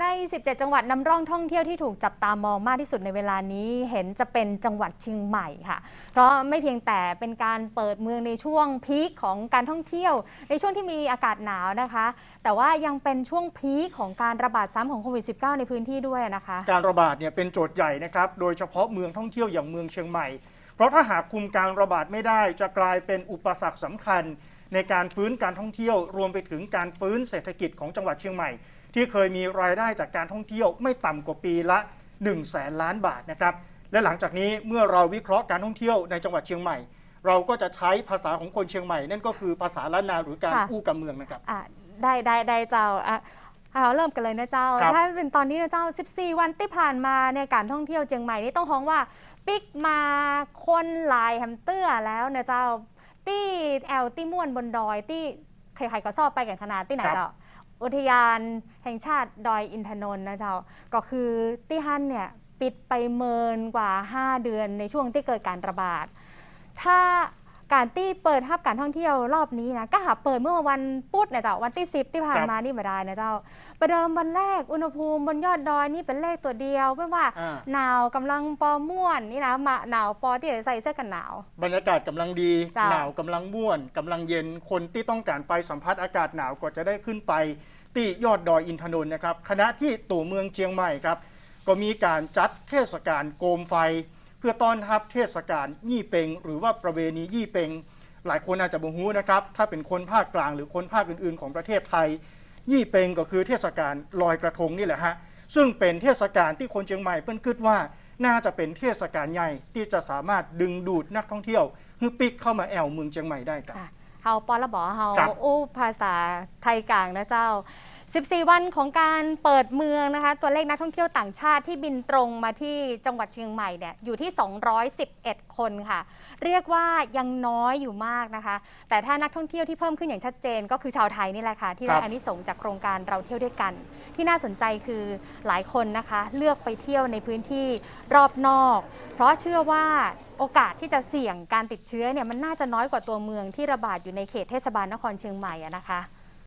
ใน 17 จังหวัดนำร่องท่องเที่ยวที่ถูกจับตามองมากที่สุดในเวลานี้เห็นจะเป็นจังหวัดเชียงใหม่ค่ะ เพราะไม่เพียงแต่เป็นการเปิดเมืองในช่วงพีคของการท่องเที่ยว ในช่วงที่มีอากาศหนาวนะคะ แต่ว่ายังเป็นช่วงพีคของการระบาดซ้ำของโควิด -19 ในพื้นที่ด้วยนะคะ การระบาดเนี่ยเป็นโจทย์ใหญ่นะครับโดยเฉพาะเมืองท่องเที่ยวอย่างเมืองเชียงใหม่ เพราะถ้าหากคุมการระบาดไม่ได้จะกลายเป็นอุปสรรคสำคัญ ในการฟื้นการท่องเที่ยวรวมไปถึงการฟื้นเศรษฐกิจของจังหวัดเชียงใหม่ ที่เคยมีรายได้จากการท่องเที่ยวไม่ต่ำกว่าปีละ1 0 0 0 0แสนล้านบาทนะครับและหลังจากนี้เมื่อเราวิเคราะห์การท่องเที่ยวในจังหวัดเชียงใหม่ เราก็จะใช้ภาษาของคนเชียงใหม่ นั่นก็คือภาษาล้านนาหรือการค่ะ อู้กับเมืองนะครับ อะได้ได้ได้เจ้าอะเอาเริ่มกันเลยนะเจ้า ครับถ้าเป็นตอนนี้นะเจ้า 14 วันที่ผ่านมาเนี่ยการท่องเที่ยวเชียงใหม่นี่ต้องฮ้องว่าปิกมาคนหลายแฮมเตอร์แล้วนะเจ้า ตี้แอลตี้ม่วนบนดอย ตี้ใครๆก็ชอบไปกันขนาดที่ไหนครับ เจ้า อุทยานแห่งชาติดอยอินทนนท์นะเจ้า ก็คือที่ฮั่นเนี่ยปิดไปเมินกว่า 5 เดือนในช่วงที่เกิดการระบาด ถ้า การที่เปิดภาพการท่องเที่ยวรอบนี้นะก็หาเปิดเมื่อวันพุธนะเจ้าวันที่สิบที่ผ่านครับมานี่มาได้นะเจ้า ประเดิมวันแรกอุณหภูมิบนยอดดอยนี่เป็นเลขตัวเดียวเป็นว่าอ่าหนาวกำลังปอม่วนนี่นะมาหนาวปอที่จะใส่เสื้อกันหนาว บรรยากาศกำลังดีจ้ะหนาวกำลังม่วนกำลังเย็นคนที่ต้องการไปสัมผัสอากาศหนาวก็จะได้ขึ้นไปที่ยอดดอยอินทนนท์นะครับคณะที่ตัวเมืองเชียงใหม่ครับก็มีการจัดเทศกาลโกมไฟ เพื่อต้อนรับเทศกาลยี่เป็งหรือว่าประเวณียี่เป็งหลายคนอาจจะบ่ฮู้นะครับ ถ้าเป็นคนภาคกลางหรือคนภาคอื่นๆ ของประเทศไทย ยี่เป็งก็คือเทศกาลลอยกระทงนี่แหละฮะซึ่งเป็นเทศกาลที่คนเชียงใหม่เพิ่นคิดว่าน่าจะเป็นเทศกาลใหญ่ที่จะสามารถดึงดูดนักท่องเที่ยวฮือปิกเข้ามาแอวเมืองเชียงใหม่ได้ครับอะเฮาปอละบอเฮาครับอู้ภาษาไทยกลางนะเจ้า 14 วันของการเปิดเมืองนะคะ ตัวเลขนักท่องเที่ยวต่างชาติที่บินตรงมาที่จังหวัดเชียงใหม่เนี่ยอยู่ที่ 211 คนค่ะ เรียกว่ายังน้อยอยู่มากนะคะ แต่ถ้านักท่องเที่ยวที่เพิ่มขึ้นอย่างชัดเจน ก็คือชาวไทยนี่แหละค่ะ ที่ได้ครับอานิสงส์จากโครงการเราเที่ยวด้วยกัน ที่น่าสนใจคือหลายคนนะคะ เลือกไปเที่ยวในพื้นที่รอบนอก เพราะเชื่อว่าโอกาสที่จะเสี่ยงการติดเชื้อเนี่ยมันน่าจะน้อยกว่าตัวเมืองที่ระบาดอยู่ในเขตเทศบาลนครเชียงใหม่อะนะคะ